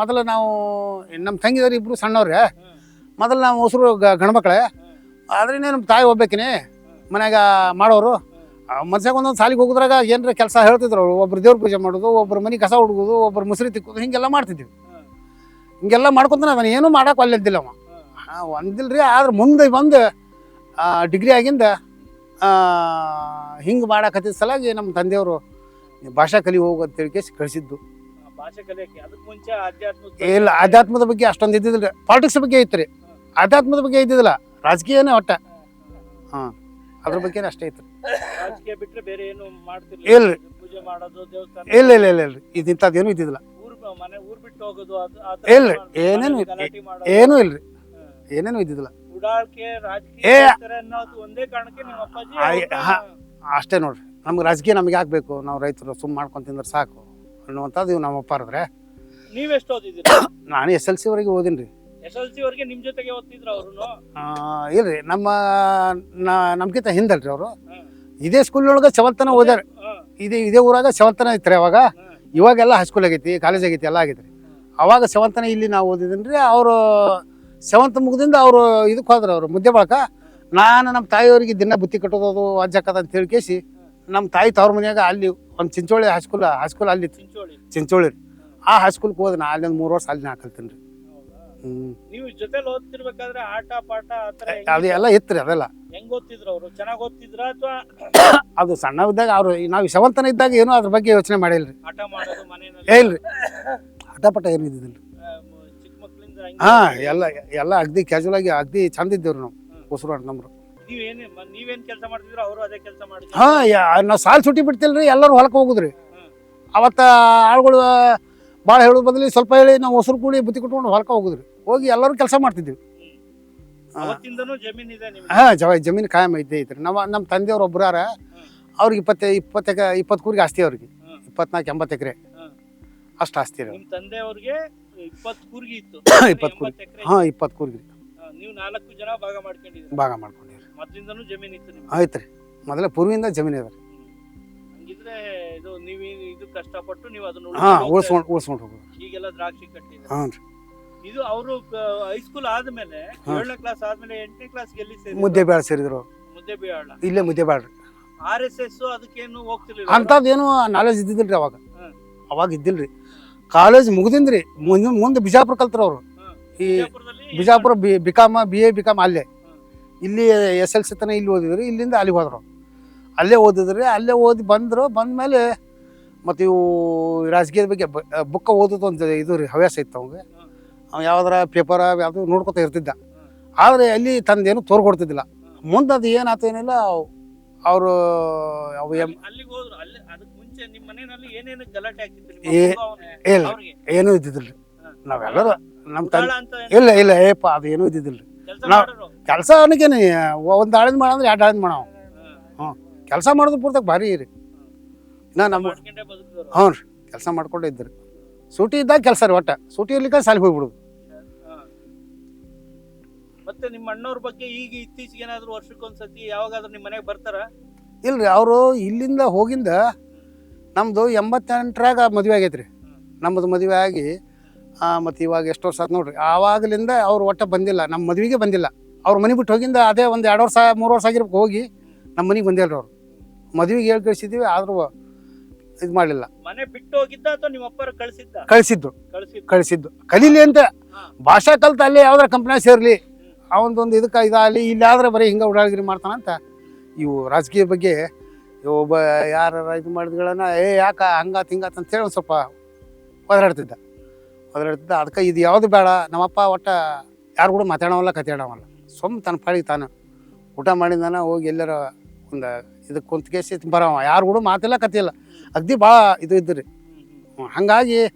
ಮೊದಲು ನಾವು ನಮ್ಮ ತಂಗಿದವ್ರು ಇಬ್ರು ಸಣ್ಣವ್ರೆ, ಮೊದಲು ನಾವು ಹೊಸರು ಗಂಡ್ಮಕ್ಳೆ ಆದ್ರಿಂದ ನಮ್ಮ ತಾಯಿ ಹೋಗ್ಬೇಕಿನಿ ಮನ್ಯಾಗ ಮಾಡೋರು. ಮನ್ಸಾಗ ಒಂದೊಂದು ಸಾಲಿಗೆ ಹೋಗುದ್ರಾಗ ಏನಾರ ಕೆಲಸ ಹೇಳ್ತಿದ್ರು ಅವರು. ಒಬ್ರು ದೇವ್ರ ಪೂಜೆ ಮಾಡೋದು, ಒಬ್ರು ಮನೆ ಕಸ ಹುಡುಗೋದು, ಒಬ್ರು ಮುಸ್ರಿ ತಿಕ್ಕೋದು, ಹಿಂಗೆಲ್ಲ ಮಾಡ್ತಿದ್ವಿ. ಹಿಂಗೆಲ್ಲ ಮಾಡ್ಕೊತಾನೆ ನಾನು ಏನೂ ಮಾಡಕ್ಕೆ ಒಲ್ಲೆದ್ದಿಲ್ಲ ಅವ. ಹಾಂ ಒಂದಿಲ್ರಿ, ಆದ್ರೆ ಮುಂದೆ ಬಂದು ಡಿಗ್ರಿ ಆಗಿಂದ ಹಿಂಗೆ ಮಾಡಕತ್ತಿದ ಸಲಾಗಿ ನಮ್ಮ ತಂದೆಯವರು ಭಾಷಾ ಕಲಿ ಹೋಗು ಅಂತ ಹೇಳಿ ಕೇಸಿ ಕಳಿಸಿದ್ದು. ಭಾಷೆ ಅದಕ್ಕೆ ಮುಂಚೆ ಆಧ್ಯಾತ್ಮ ಇಲ್ಲ ಆಧ್ಯಾತ್ಮದ ಬಗ್ಗೆ ಅಷ್ಟೊಂದು ಇದ್ದಿದ್ದಿಲ್ಲ ಪಾಲಿಟಿಕ್ಸ್ ಬಗ್ಗೆ ಐತ್ರಿ. ಆಧ್ಯಾತ್ಮದ ಬಗ್ಗೆ ಇದ್ದಿದ್ದಿಲ್ಲ. ರಾಜಕೀಯನೇ ಒಟ್ಟ. ಅದ್ರ ಬಗ್ಗೆನೇ ಅಷ್ಟೇ ಐತ್ರಿ. ರಾಜಕೀಯ ಬಿಟ್ರೆ ಬೇರೆ ಏನು ಮಾಡ್ತಿರ್ಲಿಲ್ಲ. ಇಲ್ರಿ. ಪೂಜೆ ಮಾಡೋದು ದೇವಸ್ಥಾನ ಇಲ್ಲ ಇಲ್ಲ ಇಲ್ಲ ಇಲ್ಲ ಇದು ಇಂಥದ್ದೇನು ಇದ್ದಿದ್ದಿಲ್ಲ. ಮನೆ ಊರ್ ಬಿಟ್ಟು ಹೋಗೋದು ಇಲ್ರಿ, ಏನೇನು. ಏನೂ ಇಲ್ರಿ ಏನೇನು ಇದ್ದಿದ್ದಿಲ್ಲ. ಏ. ನಿಮ್ಮ ಅಷ್ಟೇ ನೋಡ್ರಿ. ನಮ್ಗೆ ರಾಜಕೀಯ ನಮಗೆ ಆಗ್ಬೇಕು ನಾವು ರೈತರು ಸುಮ್ ಮಾಡ್ಕೊಂಡು ತಿಂದ್ರೆ ಸಾಕು ಅನ್ನುವಂಥದ್ದು ಇವು ನಮ್ಮ ಅಪ್ಪ ಅವ್ರದ್ರೆ ನೀವೆಷ್ಟು ಓದಿದ್ದೀರಾ? ನಾನು ಎಸ್ ಎಲ್ ಸಿ ವರೆಗೆ ಓದಿನ್ರಿ. ಎಸ್ ಎಲ್ ಸಿ ವರೆಗೆ ನಿಮ್ ಜೊತೆಗೆ ಓದ್ತಿದ್ರ ಅವ್ರು ಇಲ್ರಿ ನಮ್ಮ ನಮ್ಗಿಂತ ಹಿಂದಲ್ರಿ ಅವರು. ಇದೇ ಸ್ಕೂಲ್ನೊಳಗೆ ಸೆವೆಂತನ ಓದ್ಯಾರ. ಇದೇ ಇದೇ ಊರಾಗ ಸೆವೆಂತನ ಐತ್ರಿ ಅವಾಗ. ಇವಾಗೆಲ್ಲ ಹೈಸ್ಕೂಲ್ ಆಗೈತಿ ಕಾಲೇಜ್ ಆಗೈತಿ ಎಲ್ಲ ಆಗೈತಿ ರೀ ಅವಾಗ ಸೆವೆಂತನ ಇಲ್ಲಿ ನಾವು ಓದಿದ್ದೀನಿ ರೀ ಅವರು ಸೆವೆಂತ್ ಮುಗ್ದಿಂದ ಅವರು ಇದಕ್ಕೆ ಹೋದ್ರೆ ಅವರು ಮುದ್ದೆ ಬಳಕ. ನಾನು ನಮ್ಮ ತಾಯಿಯವರಿಗೆ ದಿನ ಬುತ್ತಿ ಕಟ್ಟೋದು ಅಜ್ಜಕ್ಕದ ಅಂತ ಹೇಳಿ ಕೇಸಿ ನಮ್ಮ ತಾಯಿ ತವ್ರ ಮನ್ಯಾಗ ಅಲ್ಲಿ ಒಂದು ಚಿಂಚೋಳಿ ಹೈಸ್ಕೂಲ್ ಹೈಸ್ಕೂಲ್ ಅಲ್ಲಿ ಚಿಂಚೋಳಿ. ರೀ. ಆ ಹೈಸ್ಕೂಲ್ಗೆ ಹೋದ್ ನಾ ಅಲ್ಲಿ ಒಂದು ಮೂರು ವರ್ಷ ಅಲ್ಲಿ ನಾ ಕಲ್ತೀನಿ ರೀ? ನೀವು ಜೊತೆಲಿ ಓದ್ತಿರ್ಬೇಕಾದ್ರೆ ಆಟ ಪಾಠ ಆತರ ಅದು ಎಲ್ಲ ಇತ್ತು ರೀ ಅದೆಲ್ಲ. ಹೆಂಗ್ ಓದ್ತಿದ್ರು ಅವರು? ಚೆನ್ನಾಗಿ ಓದ್ತಿದ್ರ ಅಥವಾ ಅದು ಸಣ್ಣವಿದ್ದಾಗ ಅವರು ನಾವು ಶವಂತನ ಇದ್ದಾಗ ಏನೂ ಅದ್ರ ಬಗ್ಗೆ ಯೋಚನೆ ಮಾಡಿಲ್ರಿ. ಆಟ ಮಾಡೋದು ಮನೆಯಲ್ಲಿ? ಇಲ್ರಿ. ಹಠಪಟ ಏನು ಇದ್ದಿದ್ದಿಲ್ಲ ಹಾ ಎಲ್ಲ ಎಲ್ಲ ಅಗ್ದಿ ಕ್ಯಾಶುವಲ್ ಆಗಿ ಅಗ್ದಿ ಚಂದ ಇದ್ದೇವ್ರಿ ನಾವು ಉಸಿರು ನಮ್ರು. ನೀವೇನ್ ಕೆಲಸ ಮಾಡ್ತಿದ್ರು ಅವರು ಅದೇ ಕೆಲಸ ಮಾಡ್ತಿದ್ರು ಹಾ ನಾವು ಸಾಲ್ ಸುಟ್ಟಿ ಬಿಡ್ತಿಲ್ರಿ ಎಲ್ಲರೂ ಹೊಲಕ್ಕೆ ಹೋಗುದ್ರಿ. ಅವತ್ತ ಆಳುಗಳು ಭಾಳ ಹೇಳೋ ಬದಲಿ ಸ್ವಲ್ಪ ಹೇಳಿ ನಾವು ಹೊಸರು ಕೂಡಿ ಬುತ್ತಿ ಕುಟ್ಕೊಂಡು ಹೊಲಕ್ಕೆ ಹೋಗುದ್ರಿ. ಹೋಗಿ ಎಲ್ಲರೂ ಕೆಲಸ ಮಾಡ್ತಿದ್ವಿ. ಹಾ. ಅವತ್ತಿಂದನೂ ಜಮೀನ್ ಇದೆ ನಿಮ್ಗೆ ಹಾ ಜವ ಜಮೀನು ಕಾಯಂ ಇದ್ದೇ ಐತ್ರಿ. ನಮ್ಮ ನಮ್ಮ ತಂದೆಯವ್ರು ಒಬ್ರಾರ ಅವ್ರಿಗೆ ಇಪ್ಪತ್ತೆ ಇಪ್ಪತ್ತು ಎಕ ಇಪ್ಪತ್ತು ಕೂರಿಗೆ ಆಸ್ತಿ ಅವ್ರಿಗೆ. ಹ್ಮ್. ಇಪ್ಪತ್ನಾಲ್ಕು ಎಂಬತ್ತು ಎಕರೆ. ಹ್ಮ್. ಅಷ್ಟು ಆಸ್ತಿ ರೀ ನಿಮ್ ತಂದೆಯವ್ರಿಗೆ ಇಪ್ಪತ್ ಕೂರ್ಗಿ ಇತ್ತು. ಇಪ್ಪತ್ತು ಕೂರ್ಗಿ. ಹಾಂ ಇಪ್ಪತ್ತು ಕೂರಿಗೆ. ನೀವು ನಾಲ್ಕು ಜನ ಭಾಗ ಮಾಡ್ಕೊಂಡಿದ್ದೀರಿ? ಭಾಗ ಮಾಡ್ಕೊಂಡಿರಿ ಮೊದ್ಲಿಂದನೂ ಜಮೀನ್ ಇತ್ತು ನಿಮ್ಗೆ ಆಯ್ತು ರೀ. ಮೊದಲೇ ಪೂರ್ವಿಂದ ಜಮೀನು ಇದೆ ರೀ. ಹಂಗಿದ್ರೆ ಇದು ನೀವು ಇದು ಕಷ್ಟಪಟ್ಟು ನೀವು ಅದನ್ನ ಹಾಂ ಉಳ್ಸ್ಕೊಂಡು ಉಳ್ಸ್ಕೊಂಡು ಹೋಗೋದು. ಈಗೆಲ್ಲ ದ್ರಾಕ್ಷಿ ಕಟ್ಟಿದ್ರೆ ಹಾಂ ರೀ. ಇದು ಅವರು ಹೈಸ್ಕೂಲ್ ಸ್ಕೂಲ್ ಹಾ. ಏಳನೇ ಕ್ಲಾಸ್ ಆದಮೇಲೆ ಎಂಟನೇ ಕ್ಲಾಸ್ ಎಲ್ಲಿ ಸೇರಿ ಮುದ್ದೆ ಬೇಡ ಸೇರಿದ್ರು. ಮುದ್ದೆ ಬೇಡ ಇಲ್ಲೇ ಮುದ್ದೆ ಬೇಡ ರೀ. ಆರ್ ಎಸ್ ಎಸ್ ಅದಕ್ಕೇನು ಹೋಗ್ತಿರ್ಲಿಲ್ಲ? ಅಂಥದ್ದೇನು ನಾಲೆಜ್ ಇದ್ದಿದ್ದಿಲ್ಲ ರೀ ಅವಾಗ. ಅವಾಗ ಇದ್ದಿಲ್ಲ ರೀ ಕಾಲೇಜ್ ಮುಗ್ದಿಂದ್ರಿ ಮುಂದೆ ಮುಂದೆ ಬಿಜಾಪುರ ಕಲ್ತ್ರ ಅವರು. ಈ Bijapur B B com B A B com ಅಲ್ಲೇ. ಇಲ್ಲಿ ಎಸ್ ಎಲ್ ಸಿ ತನಕ ಇಲ್ಲಿ ಓದಿದ್ರಿ ಇಲ್ಲಿಂದ ಅಲ್ಲಿಗೆ ಹೋದ್ರು. ಅಲ್ಲೇ ಓದಿದ್ರಿ ಅಲ್ಲೇ ಓದಿ ಬಂದರು ಬಂದಮೇಲೆ ಮತ್ತು ಇವು ರಾಜಕೀಯದ ಬಗ್ಗೆ ಬುಕ್ಕ ಓದೋದು ಒಂದು ಇದು ರೀ ಹವ್ಯಾಸ ಇತ್ತು ಅವಂಗೆ. ಅವ್ನು ಅವ ಯಾವ್ದಾರ ಪೇಪರ್ ಯಾವುದು ನೋಡ್ಕೊತ ಇರ್ತಿದ್ದ. ಆದರೆ ಅಲ್ಲಿ ತಂದೇನು ತೋರ್ಕೊಡ್ತಿದ್ದಿಲ್ಲ. ಮುಂದೆ ಅದು ಏನಾಯ್ತು ಏನಿಲ್ಲ ಅವರು ಅವು ಎಂ ಮುಂಚೆ ನಿಮ್ಮ ಮನೆಯಲ್ಲಿ ಏನೇನು ಗಲಾಟೆ ಆಗ್ತಿತ್ತು ನಿಮ್ಮ ಏ- ಅಪ್ಪಂಗೂ ಅವನೇ? ಇಲ್ಲ. ಅವ್ರಿಗೆ? ಏನೂ ಇದ್ದಿದ್ದಿಲ್ರಿ ನಾವೆಲ್ಲರೂ ನಮ್ಮ ತಂದೆ ಅಂತ ಇಲ್ಲ ಇಲ್ಲ ಏಪ್ಪ ಅದು ಏನೂ ಇದ್ದಿದ್ದಿಲ್ಲ. ರೀ ಕೆಲಸ ನಾವ್- ಮಾಡೋರು? ಕೆಲಸ ಅವನಿಗೇನು ಒಂದು ಆಳಿಂದ ಮಾಡಂದ್ರೆ ಎರಡು ಆಳಿಂದ ಮಾಡವ. ಹ್ಞೂ ಕೆಲಸ ಮಾಡೋದು ಪೂರ್ತಕ್ಕೆ ಭಾರಿ ರೀ. ನಾ ನಮ್ಮ ಮಾಡ್ಕೊಂಡೇ. ಹ್ಞೂ ರೀ ಕೆಲಸ ಮಾಡ್ಕೊಂಡೇ ಇದ್ರಿ ಸೂಟಿ ಇದ್ದಾಗ ಕೆಲಸ ರೀ ಒಟ್ಟ. ಸೂಟಿ ಇರ್ಲಿಕ್ಕೆ ಸಾಲಿಗೆ ಹೋಗ್ಬಿಡುದು. ಮತ್ತೆ ನಿಮ್ಮ ಅಣ್ಣವ್ರ ಬಗ್ಗೆ ಈಗ ಇತ್ತೀಚೆಗೆ ಏನಾದ್ರು ವರ್ಷಕ್ಕೊಂದ್ಸತಿ ಯಾವಾಗಾದ್ರೂ ನಿಮ್ಮ ಮನೆಗೆ ಬರ್ತಾರ? ಇಲ್ರಿ ಅವರು ಇಲ್ಲಿಂದ ಹೋಗಿಂದ ನಮ್ಮದು ಎಂಬತ್ತೆಂಟರಾಗ ಮದುವೆ ಆಗೈತೆ ರೀ ನಮ್ಮದು ಮದುವೆ ಆಗಿ ಮತ್ತು ಇವಾಗ ಎಷ್ಟು ವರ್ಷ ಆಯ್ತು ನೋಡ್ರಿ. ಆವಾಗಲಿಂದ ಅವ್ರು ಒಟ್ಟ ಬಂದಿಲ್ಲ ನಮ್ಮ ಮದುವೆಗೆ ಬಂದಿಲ್ಲ. ಅವ್ರ ಮನೆ ಬಿಟ್ಟು ಹೋಗಿಂದ ಅದೇ ಒಂದು ಎರಡು ವರ್ಷ ಮೂರು ವರ್ಷ ಆಗಿರ್ಬೇಕು ಹೋಗಿ ನಮ್ಮ ಮನೆಗೆ ಬಂದಿಲ್ಲ ಅವ್ರು. ಮದುವೆಗೆ ಹೇಳಿ ಕಳಿಸಿದ್ದೀವಿ ಆದರೂ ಇದು ಮಾಡಲಿಲ್ಲ. ಮನೆ ಬಿಟ್ಟು ಹೋಗಿದ್ದ ಅಥವಾ ನಿಮ್ಮ ಅಪ್ಪರ ಕಳಿಸಿದ್ದ? ಕಳಿಸಿದ್ದು. ಕಳ್ಸಿದ್ದ. ಕಲೀಲಿ ಅಂತ. ಭಾಷಾ ಕಲ್ತ ಅಲ್ಲಿ ಯಾವ್ದಾರ ಕಂಪ್ನಿ ಸೇರ್ಲಿ. ಅವನದೊಂದು ಇದಕ್ಕೆ ಇದಾಗಲಿ ಇಲ್ಲಿ ಆದ್ರೆ ಬರೀ ಹಿಂಗೆ ಉಡಾಳಗಿರಿ ಮಾಡ್ತಾನಂತ. ಇವು ರಾಜಕೀಯ ಬಗ್ಗೆ ಒಬ್ಬ ಯಾರ ಇದು ಮಾಡಿದ್ಗಳನ್ನ ಏ ಯಾಕ ಹಂಗಾತ್ ಹಿಂಗಾತ್ ಅಂತ ಹೇಳಿ ಸ್ವಲ್ಪ ಒದರಾಡ್ತಿದ್ದ. ಒದರಾಡ್ತಿದ್ದ. ಅದಕ್ಕೆ ಇದು ಯಾವುದು ಬೇಡ. ನಮ್ಮಪ್ಪ ಒಟ್ಟ ಯಾರು ಕೂಡ ಮಾತಾಡೋವಲ್ಲ ಕತಾಡವಲ್ಲ ಸೊಮ್ಮ ತನ್ನ ಪಾಡಿಗೆ ತಾನು ಊಟ ಮಾಡಿದಾನ ಹೋಗಿ ಎಲ್ಲರ ಒಂದು ಇದಕ್ಕೆ ಕುಂತ್ಕೇಸಿ ಬರವ ಯಾರು ಕೂಡ ಮಾತಿಲ್ಲ ಕತಿಲ್ಲ ಅಗ್ದಿ ಭಾಳ ಇದು ಇದ್ರಿ ಹಾಗಾಗಿ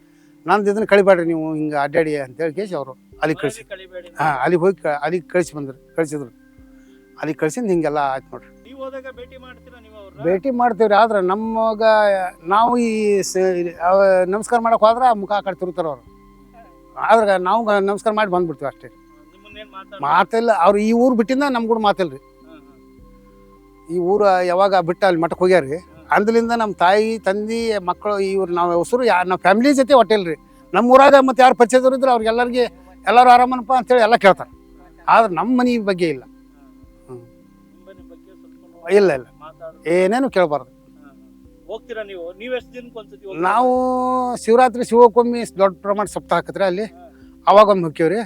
ನಂದು ಇದನ್ನು ಕಳಿಬೇಡ್ರಿ ನೀವು ಹಿಂಗೆ ಅಡ್ಡಾಡಿ ಅಂತೇಳಿ ಕೇಸಿ ಅವರು ಅಲ್ಲಿಗೆ ಕಳಿಸಿ. ಹಾಂ ಅಲ್ಲಿಗೆ ಹೋಗಿ ಕ- ಅಲ್ಲಿಗೆ ಕಳಿಸಿ ಬಂದರು ಕಳಿಸಿದ್ರು. ಅಲ್ಲಿಗೆ ಕಳ್ಸಿಂದ ಹಿಂಗೆಲ್ಲ ಆಯ್ತು ನೋಡ್ರಿ. ನೀವು ಹೋದಾಗ ಭೇಟಿ ಮಾಡ್ತೀರಾ ನೀವು ಭೇಟಿ ಮಾಡ್ತೀವ್ರಿ ಆದ್ರೆ ನಮಗ ನಾವು ಈ ಸ- ಅವ ನಮಸ್ಕಾರ ಮಾಡಕ್ ಹೋದ್ರೆ ಮುಖ ಆ ಕಡೆ ತಿರುತ್ತಾರ ಅವ್ರು. ಆದ್ರೆ ನಾವು ನಮಸ್ಕಾರ ಮಾಡಿ ಬಂದ್ಬಿಡ್ತೀವಿ ಅಷ್ಟೇ. ನಿಮ್ಮನ್ನೇನ್ ಮಾತಾಡ ಮಾತಿಲ್ಲ ಅವ್ರು ಈ ಊರು ಬಿಟ್ಟಿಂದ ನಮ್ಮ ಕೂಡ ಮಾತಿಲ್ರಿ. ಈ ಊರು ಯಾವಾಗ ಬಿಟ್ಟ ಅಲ್ಲಿ ಮಠಕ್ಕೆ ಹೋಗ್ಯಾರ್ರಿ. ಅಂದ್ಲಿಂದ ನಮ್ಮ ತಾಯಿ ತಂದಿ ಮಕ್ಕಳು ಇವ್ರು ನಾವು ಹೊಸರು ಯಾ ನಮ್ಮ ಫ್ಯಾಮಿಲಿ ಜೊತೆ ಹೊಟ್ಟೆಲ್ರಿ. ನಮ್ಮ ಊರಾಗ ಮತ್ತೆ ಯಾರು ಪರಿಚಯದವ್ರು ಇದ್ರೆ ಅವ್ರಿಗೆಲ್ಲರಿಗೆ ಎಲ್ಲರೂ ಆರಾಮನಪ್ಪ ಅಂತೇಳಿ ಎಲ್ಲ ಕೇಳ್ತಾರೆ. ಆದ್ರೆ ನಮ್ಮ ಮನೆ ಬಗ್ಗೆ ಇಲ್ಲ. ಇಲ್ಲ ಇಲ್ಲ. ಏನೇನು ಕೇಳಬಾರ್ದು. ಹೋಗ್ತೀರಾ ನೀವು? ನೀವ್ ಎಷ್ಟು ದಿನಕ್ಕೆ ಒಂದ್ಸತಿ ಹೋಗ್ತೀರಾ? ನಾವು ಶಿವರಾತ್ರಿ ಶಿವಕ್ಕೊಮ್ಮೆ ದೊಡ್ಡ ಪ್ರಮಾಣ ಸಪ್ತಾಹ ಹಾಕಿದ್ರೆ ಅಲ್ಲಿ? ಅವಾಗ ಒಂದು ಮುಖ್ಯವ್ರಿ.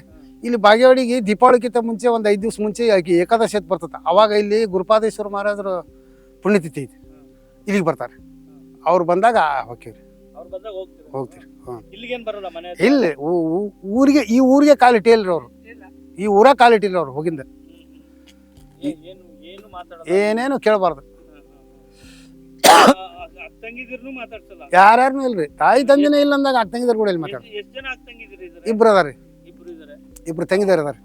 ಇಲ್ಲಿ ಬಾಗೇವಾಡಿಗೆ ದೀಪಾವಳಿಗಿಂತ ಮುಂಚೆ ಒಂದು ಐದು ದಿವ್ಸ ಮುಂಚೆ ಆಕಿ ಏಕಾದಶಿ ಅಂತ ಬರ್ತದೆ. ಅವಾಗ ಇಲ್ಲಿ ಗುರುಪಾದೇಶ್ವರ ಮಹಾರಾಜರು ಪುಣ್ಯತಿಥಿ ಐತಿ. ಇಲ್ಲಿಗೆ ಬರ್ತಾರೆ. ಅವ್ರು ಬಂದಾಗ ಹೋಗ್ತೀವ್ರಿ ಅವ್ರು ಬಂದಾಗ ಹೋಗ್ತೀರಾ? ಹೋಗ್ತೀರಿ. ಇಲ್ಲ ಇಲ್ಲಿಗೇನ್ ಬರಲ್ಲ ಮನೆ ಹತ್ರ? ಇಲ್ಲಿ ಊ- ಊ- ಊರಿಗೆ ಈ ಊರಿಗೆ ಕಾಲಿಟ್ಟಿಲ್ರಿ ಅವ್ರು. ಈ ಊರಾಗ ಕಾಲಿಟ್ಟಿಲ್ಲ ಅವ್ರು ಹೋಗಿಂದ. ಹ್ಮ್, ಹ್ಮ್. ಏ- ಏನು ಏನೇನು ಕೇಳಬಾರ್ದು. ಯಾರ್ಯಾರನು ಇಲ್ರಿ. ತಾಯಿ ತಂದಿನೇ ಇಲ್ಲ ಅಂದಾಗ ಅಕ್ಕ ತಂಗಿದಾರ ಕೂಡ ಇಲ್ಲಿ ಮಾತಾಡ ಇಬ್ರು ಅದಾರಿ ಇಬ್ರು ತಂಗಿದಾರ? ಅದಾರ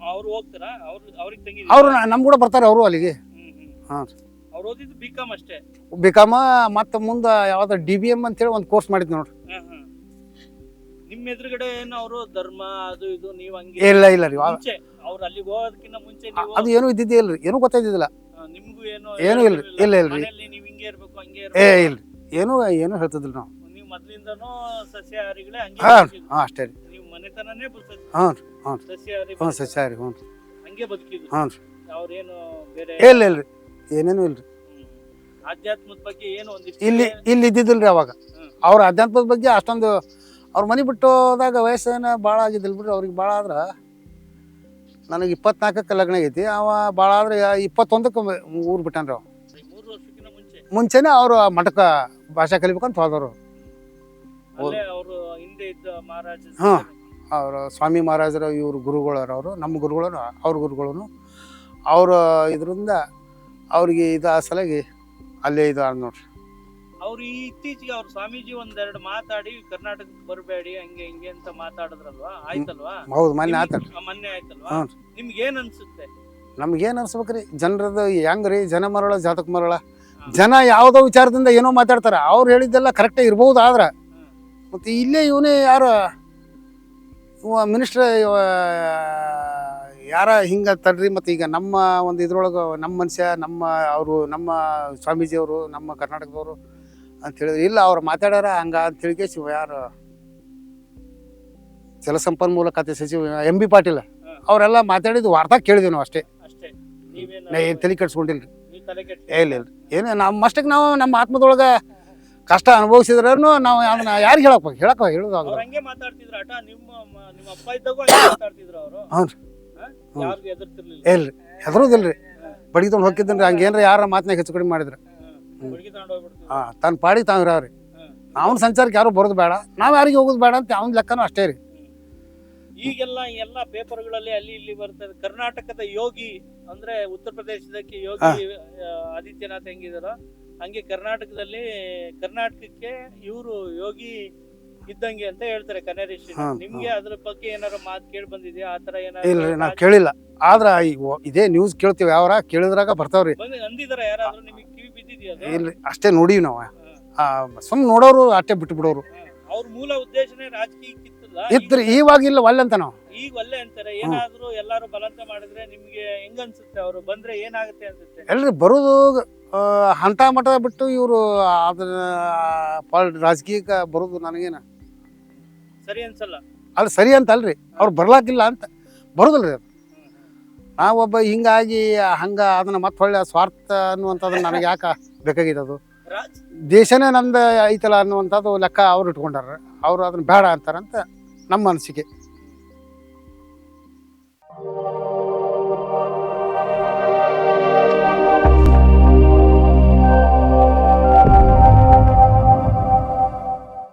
ಅವ್ರು ನಮ್ ನಮ್ಮ ಕೂಡ ಬರ್ತಾರೆ ಅವರು ಅಲ್ಲಿಗೆ. ಹಾಂ. ಬಿಕಾಮ ಮತ್ತೆ ಮುಂದೆ ಯಾವ್ದೋ ಡಿ ಬಿ ಎಂ ಅಂತೇಳಿ ಒಂದು ಕೋರ್ಸ್ ಮಾಡಿದ್ ನೋಡ್ರಿ. ಹ್ಮ್ ಹ್ಮ್. ನಿಮ್ ಎದುರುಗಡೆ ಏನು ಅವರು ಧರ್ಮ ಅದು ಇದು ನೀವು ಹಂಗೆ ಇಲ್ಲ ಇಲ್ಲ ರೀ. ಅವ್ರು ಅಲ್ಲಿಗೆ ಹೋಗೋದಕ್ಕಿಂತ ಮುಂಚೆ ಅದು ಏನು ಇದ್ದಿದ್ದೇ ಇಲ್ರಿ. ಏನೂ ಗೊತ್ತಾಯ್ತಿದ್ದಿಲ್ಲ ಏನು ಇಲ್ಲ ಇಲ್ಲ. ಇಲ್ಲ, ಇಲ್ರಿ. ಮನೆಯಲ್ಲಿ ನೀವ್ ಹಿಂಗೆ ಇರ್ಬೇಕು ಹಂಗೆ ಏ ಇಲ್ಲ ಏನು ಏನೂ ಹೇಳ್ತಿದ್ದಿಲ್ಲ ನಾವು. ನೀವು ಮೊದ್ಲಿಂದನೂ ಸಸ್ಯಾಹಾರಿಗಳೇ ಹಂಗೆ ಹಾಂ ಅಷ್ಟೇ ರೀ. ನೀವು ಮನೆತನನೇ. ಹ್ಞೂ ರೀ ಹ್ಞೂ ಸಸ್ಯಾಹಾರಿ ಹ್ಞೂ ಸಸ್ಯಾಹಾರಿ ಹ್ಞೂ ರೀ ಹಂಗೆ ಹ್ಞೂ ರೀ ಅವ್ರೇನು ಬೇರೆ ಇಲ್ಲ ರೀ ಏನೇನು ಇಲ್ರಿ. ಹ್ಮ್. ಆಧ್ಯಾತ್ಮದ ಬಗ್ಗೆ ಏನು ಒಂದಿಷ್ಟು ಇಲ್ಲಿ ಇಲ್ಲಿ ರೀ ಅವಾಗ. ಹ್ಮ್. ಅವ್ರ ಆಧ್ಯಾತ್ಮದ ಬಗ್ಗೆ ಅಷ್ಟೊಂದು ಅವ್ರ ಮನೆ ಬಿಟ್ಟು ಹೋದಾಗ ವಯಸ್ಸೇನ ಭಾಳ ಆಗಿದ್ದಿಲ್ಲ ಬಿಡ್ರಿ ಅವ್ರಿಗೆ ಭಾಳ ಆದ್ರೆ. ನನಗೆ ಇಪ್ಪತ್ನಾಲ್ಕಕ್ಕೆ ಲಗ್ನ ಐತಿ ಅವ ಭಾಳ ಆದ್ರೆ ಇಪ್ಪತ್ತೊಂದಕ್ಕೆ ಊರು ಬಿಟ್ಟಾನ್ರಿ ಅವ. ಮುಂಚೆನೇ ಅವರು ಮಠಕ್ಕೆ ಭಾಷೆ ಕಲಿಬೇಕಂತ ಹೋದವರು. ಹಾ. ಅವರು ಸ್ವಾಮಿ ಮಹಾರಾಜರ ಇವ್ರ ಗುರುಗಳರು ಅವರು ನಮ್ಮ ಗುರುಗಳು ಅವ್ರ ಗುರುಗಳು ಅವರು ಇದರಿಂದ ಅವ್ರಿಗೆ ಇದು ಆ ಸಲಗಿ ಅಲ್ಲೇ ಇದು ನೋಡ್ರಿ. ಅವ್ರು ಇತ್ತೀಚೆಗೆ ಅವ್ರ ಸ್ವಾಮೀಜಿ ಒಂದೆರಡು ಮಾತಾಡಿ ಕರ್ನಾಟಕಕ್ಕೆ ಬರಬೇಡಿ ಹಂಗೆ ಹಿಂಗೆ ಅಂತ ಮಾತಾಡಿದ್ರಲ್ವಾ? ಆಯ್ತಲ್ವಾ? ಹೌದು ಮೊನ್ನೆ ಆತ ಮೊನ್ನೆ ಆಯ್ತಲ್ವಾ? ಹ್ಞೂ. ನಿಮ್ಗೆ ಏನ್ ಅನ್ಸುತ್ತೆ? ನಮ್ಗೇನು ಅನ್ಸ್ಬೇಕ್ರಿ? ಜನರದ ಹೆಂಗ್ ರೀ? ಜನ ಮರಳ ಜಾತಕ ಮರಳ. ಜನ ಯಾವುದೋ ವಿಚಾರದಿಂದ ಏನೋ ಮಾತಾಡ್ತಾರ. ಅವ್ರು ಹೇಳಿದ್ದೆಲ್ಲ ಕರೆಕ್ಟ್ ಇರ್ಬೋದು ಆದ್ರೆ. ಮತ್ತೆ ಮತ್ತು ಇಲ್ಲೇ ಇವನೇ ಯಾರು ಇವ ಮಿನಿಸ್ಟ್ರ್ ಯಾರ ಹಿಂಗ ತಡ್ರಿ ಮತ್ತು ಈಗ ನಮ್ಮ ಒಂದು ಇದ್ರೊಳಗೆ ನಮ್ಮ ಮನುಷ್ಯ ನಮ್ಮ ಅವರು ನಮ್ಮ ಸ್ವಾಮೀಜಿಯವರು ನಮ್ಮ ಕರ್ನಾಟಕದವರು ಅಂತ ಹೇಳಿದ್ರು. ಇಲ್ಲ ಅವ್ರು ಮಾತಾಡ್ಯಾರ ಹಂಗ ಅಂತ ತಿಳ್ಕೇಸಿ ಯಾರು ಜಲಸಂಪನ್ಮೂಲ ಖಾತೆ ಸಚಿವ ಎಂ ಬಿ ಪಾಟೀಲ್. ಅವರೆಲ್ಲ ಮಾತಾಡಿದ್ದು ವಾರ್ತಾ ಕೇಳಿದ್ವಿ ನಾವು ಅಷ್ಟೇ. ನಾ ಏನ್ ತಲೆ ಕೆಡ್ಸ್ಕೊಂಡಿಲ್ರಿ. ಇಲ್ಲ ಇಲ್ಲ. ಏನು ನಮ್ಮ ಅಷ್ಟಕ್ಕೆ ನಾವು ನಮ್ಮ ಆತ್ಮದೊಳಗೆ ಕಷ್ಟ ಅನುಭವಿಸಿದ್ರೂ ನಾವು ಅದನ್ನ ಯಾರಿಗೆ ಹೇಳಕ್ ಹೇಳಕ್ ಹೇಳುದು. ಹ್ಞೂ. ಯಾರಿಗೂ ಎದುರ್ತಿರ್ಲಿಲ್ಲ ಇಲ್ರಿ ಹೆದರೋದಿಲ್ರಿ. ಬಡಿತೊಂಡು ಹೋಗಿದ್ದನ್ರಿ ಹಂಗೇನ್ರ ಯಾರ ಮಾತನಾಗ ಹೆಚ್ಚು ಕಡಿಮೆ ಮಾಡಿದ್ರು. ತಗೊಂಡು ಹಾ ತನ್ನ ಪಾಡಿಗೆ ತಾವು ಇರಾವ್ರಿ. ಅವ್ನ ಸಂಚಾರಕ್ಕೆ ಯಾರು ಬರೋದು ಬೇಡ. ನಾವು ಯಾರಿಗೆ ಹೋಗೋದು ಬೇಡ ಅಂತ ಅವ್ನ ಲೆಕ್ಕನೂ ಅಷ್ಟೇ ರೀ. ಈಗೆಲ್ಲ ಎಲ್ಲ ಪೇಪರ್ಗಳಲ್ಲಿ ಅಲ್ಲಿ ಇಲ್ಲಿ ಬರ್ತದೆ. ಕರ್ನಾಟಕದ ಯೋಗಿ ಅಂದ್ರೆ ಉತ್ತರ ಪ್ರದೇಶದಕ್ಕೆ ಯೋಗಿ ಆದಿತ್ಯನಾಥ್ ಹೆಂಗಿದಾರ ಹಂಗೆ ಕರ್ನಾಟಕದಲ್ಲಿ ಕರ್ನಾಟಕಕ್ಕೆ ಇವರು ಯೋಗಿ ಇದ್ದಂಗೆ ಅಂತ ಹೇಳ್ತಾರೆ ಕನ್ನಡಿ ಶ್ರೀನಿವಾಸ್. ಹ್ಮ್, ನಿಮ್ಗೆ ಅದ್ರ ಬಗ್ಗೆ ಏನಾರ ಮಾತು ಕೇಳಿ ಬಂದಿದ್ಯಾ? ಆತರ ಏನಾರ ನಾವು ಕೇಳಿಲ್ಲ. ಆದ್ರ ಇದೇ ನ್ಯೂಸ್ ಕೇಳ್ತೀವಿ ಯಾವ್ರ ಕೇಳಿದ್ರಾಗ ಬರ್ತಾವ್ರಿ. ಅಂದಿದಾರ ಯಾರಾದ್ರೂ ನಿಮಗೆ? ಬಿದ್ದಿದ್ಯಾ ಅಷ್ಟೇ ನೋಡೀವಿ ನಾವು. ಸುಮ್ಮನೆ ನೋಡೋರು ಅಷ್ಟೇ ಬಿಟ್ಟು ಬಿಡೋರು ಅವ್ರ ಮೂಲ ಉದ್ದೇಶನೇ ರಾಜಕೀಯಕ್ಕೆ ಇತ್ತಲ್ಲ ಇತ್ರಿ ಇವಾಗ ಇಲ್ಲ ಒಲ್ಲೆ ಅಂತ ನಾವು. ಈಗ ಒಲ್ಲೆ ಅಂತಾರೆ. ಏನಾದ್ರೂ ಎಲ್ಲಾರು ಬಲಂತ ಮಾಡಿದ್ರೆ ನಿಮ್ಗೆ ಹೆಂಗ್ ಅನ್ಸುತ್ತೆ ಅವರು ಬಂದ್ರೆ ಏನಾಗುತ್ತೆ ಅನ್ಸುತ್ತೆ? ಎಲ್ರಿ ಬರೋದು ಹಂತ ಮಠ ಬಿಟ್ಟು ಇವರು ಅದನ್ನ ರಾಜಕೀಯಕ್ಕೆ ಬರೋದು ನನಗೇನ. ಸರಿ ಅನ್ಸಲ್ಲ? ಅಲ್ಲಿ ಸರಿ ಅಂತ ಅಲ್ರಿ. ಅವ್ರು ಬರ್ಲಾಕಿಲ್ಲ ಅಂತ. ಬರೋದಿಲ್ರಿ ಅದು. ನಾವೊಬ್ಬ ಹಿಂಗಾಗಿ ಹಂಗ ಅದನ್ನ ಮತ್ತೆ ಒಳ್ಳೆ ಸ್ವಾರ್ಥ ಅನ್ನುವಂಥದ್ದು ನನಗೆ ಯಾಕೆ ಬೇಕಾಗಿದ್ದದು ದೇಶನೇ ನಮ್ದು ಐತಲ್ಲ ಅನ್ನುವಂಥದ್ದು ಲೆಕ್ಕ ಅವ್ರು ಇಟ್ಕೊಂಡಾರ. ಅವರು ಅದನ್ನ ಬೇಡ ಅಂತಾರಂತ ನಮ್ಮ ಅನಿಸಿಕೆ.